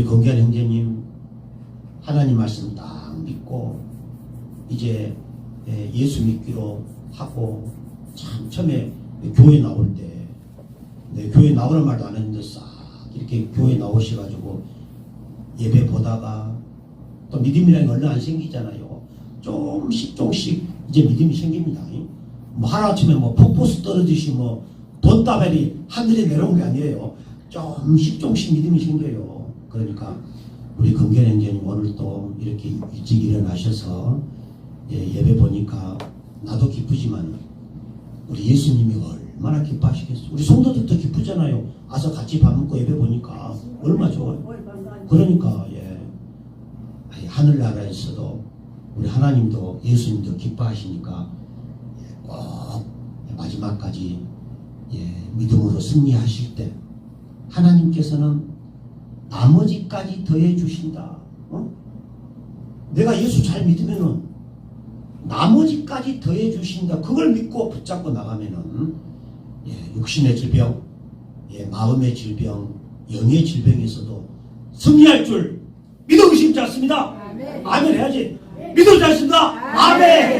우리 건기한 형제님 하나님 말씀 딱 믿고 이제 예, 예수 믿기로 하고 참 처음에 교회 나올 때 네, 교회 나오는 말도 안 했는데 싹 이렇게 교회 나오셔가지고 예배 보다가 또 믿음이라는 게 얼마 안 생기잖아요. 조금씩 조금씩 이제 믿음이 생깁니다. 뭐 하루아침에 뭐 폭포수 떨어지시 뭐 돈다발이 하늘에 내려온 게 아니에요. 조금씩 조금씩 믿음이 생겨요. 그러니까 우리 금견 행제님 오늘 또 이렇게 일찍 일어나셔서 예, 예배 보니까 나도 기쁘지만 우리 예수님이 얼마나 기뻐하시겠어. 우리 성도들도 기쁘잖아요. 와서 같이 밥 먹고 예배 보니까 얼마나 좋아요. 그러니까 예 하늘나라에서도 우리 하나님도 예수님도 기뻐하시니까 예, 꼭 마지막까지 예, 믿음으로 승리하실 때 하나님께서는 나머지까지 더해 주신다. 어? 내가 예수 잘 믿으면은 나머지까지 더해 주신다. 그걸 믿고 붙잡고 나가면은 예, 육신의 질병, 예, 마음의 질병, 영의 질병에서도 승리할 줄 믿어 의심치 않습니다. 아멘 해야지. 믿어 지 않습니다. 아멘.